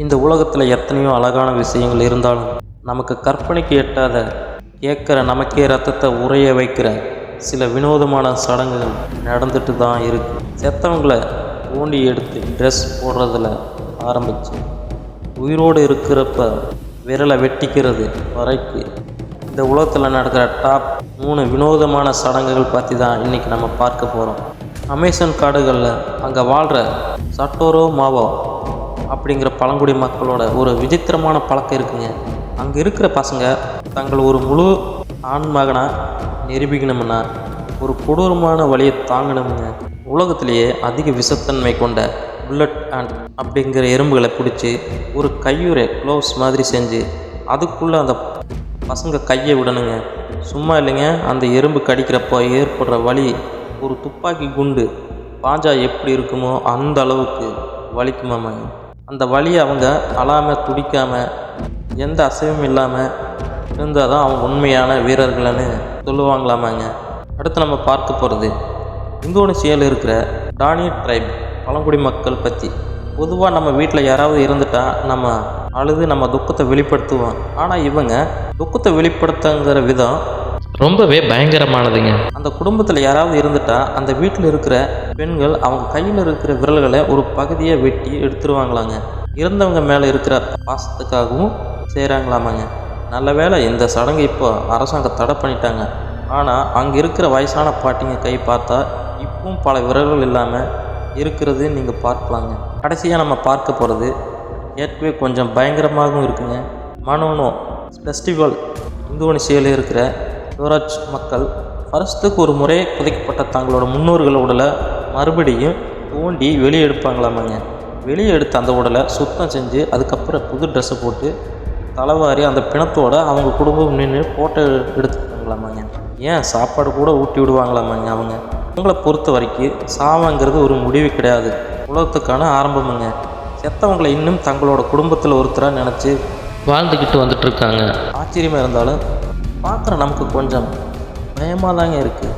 இந்த உலகத்தில் எத்தனையோ அழகான விஷயங்கள் இருந்தாலும் நமக்கு கற்பனைக்கு எட்டாத கேட்குற நமக்கே ரத்தத்தை உறைய வைக்கிற சில வினோதமான சடங்குகள் நடந்துட்டு தான் இருக்கு. செத்தவங்கள ஊண்டி எடுத்து ட்ரெஸ் போடுறதுல ஆரம்பிச்சு உயிரோடு இருக்கிறப்ப விரலை வெட்டிக்கிறது வரைக்கு இந்த உலகத்தில் நடக்கிற டாப் மூணு வினோதமான சடங்குகள் பற்றி தான் இன்றைக்கி நம்ம பார்க்க போகிறோம் அமேசான் காடுகளில் அங்கே வாழ்கிற சட்டோரோ மாவோ அப்படிங்கிற பழங்குடி மக்களோட ஒரு விசித்திரமான பழக்கம் இருக்குங்க. அங்கே இருக்கிற பசங்க தங்கள் ஒரு முழு ஆண் மகனாக நிரூபிக்கணும்னா ஒரு கொடூரமான வழியை தாங்கணுமுங்க. உலகத்திலேயே அதிக விஷத்தன்மை கொண்ட புல்லட் அண்ட் அப்படிங்கிற எறும்புகளை பிடிச்சி ஒரு கையுறை க்ளோவ்ஸ் மாதிரி செஞ்சு அதுக்குள்ளே அந்த பசங்க கையை விடணுங்க. சும்மா இல்லைங்க அந்த எறும்பு கடிக்கிறப்போ ஏற்படுற வலி ஒரு துப்பாக்கி குண்டு பாஞ்சா எப்படி இருக்குமோ அந்த அளவுக்கு வலிக்குமாமாங்க. அந்த வழியை அவங்க அழாமல் துடிக்காமல் எந்த அசைவும் இல்லாமல் இருந்தால் தான் அவங்க உண்மையான வீரர்கள்னு சொல்லுவாங்களாமாங்க. அடுத்து நம்ம பார்க்க போகிறது இந்தோனேசியாவில் இருக்கிற டானி ட்ரைப் பழங்குடி மக்கள் பற்றி பொதுவாக நம்ம வீட்டில் யாராவது இருந்துட்டால் நம்ம அழுது நம்ம துக்கத்தை வெளிப்படுத்துவோம். ஆனால் இவங்க துக்கத்தை வெளிப்படுத்துங்கிற விதம் ரொம்பவே பயங்கரமானதுங்க. அந்த குடும்பத்தில் யாராவது இருந்துட்டா அந்த வீட்டில் இருக்கிற பெண்கள் அவங்க கையில் இருக்கிற விரல்களை ஒரு பகுதியை வெட்டி எடுத்துருவாங்களாங்க. இறந்தவங்க மேலே இருக்கிற பாசத்துக்காகவும் செய்கிறாங்களாமாங்க நல்ல வேளை இந்த சடங்கு இப்போ அரசாங்கம் தடை பண்ணிட்டாங்க. ஆனால் அங்கே இருக்கிற வயசான பாட்டிங்க கை பார்த்தா இப்பவும் பல விரல்கள் இல்லாமல் இருக்கிறது நீங்கள் பார்க்கலாங்க. கடைசியாக நம்ம பார்க்க போகிறது ஏற்கனவே கொஞ்சம் பயங்கரமாகவும் இருக்குங்க. மனோனோ ஃபெஸ்டிவல் இந்தோனேசியாவில் இருக்கிற யுவராஜ் மக்கள் வருஷத்துக்கு ஒரு முறை புதைக்கப்பட்ட தங்களோட முன்னோர்கள் உடலை மறுபடியும் தோண்டி வெளியே எடுப்பாங்களாமாங்க. வெளியே எடுத்த அந்த உடலை சுத்தம் செஞ்சு அதுக்கப்புறம் புது ட்ரெஸ்ஸை போட்டு தலைவாரி அந்த பிணத்தோடு அவங்க குடும்பம் நின்று ஃபோட்டோ எடுத்துப்பாங்களாமாங்க. ஏன்? சாப்பாடு கூட ஊட்டி விடுவாங்களாமாங்க அவங்க. அவங்கள பொறுத்த வரைக்கும் சாவங்கிறது ஒரு முடிவு கிடையாது. உலகத்துக்கான ஆரம்பமுங்க. செத்தவங்களை இன்னும் தங்களோட குடும்பத்தில் ஒருத்தராக நினச்சி வாழ்ந்துக்கிட்டு வந்துட்டு இருக்காங்க. ஆச்சரியமாக இருந்தாலும் பார்க்குற நமக்கு கொஞ்சம் பயமாக தாங்க இருக்குது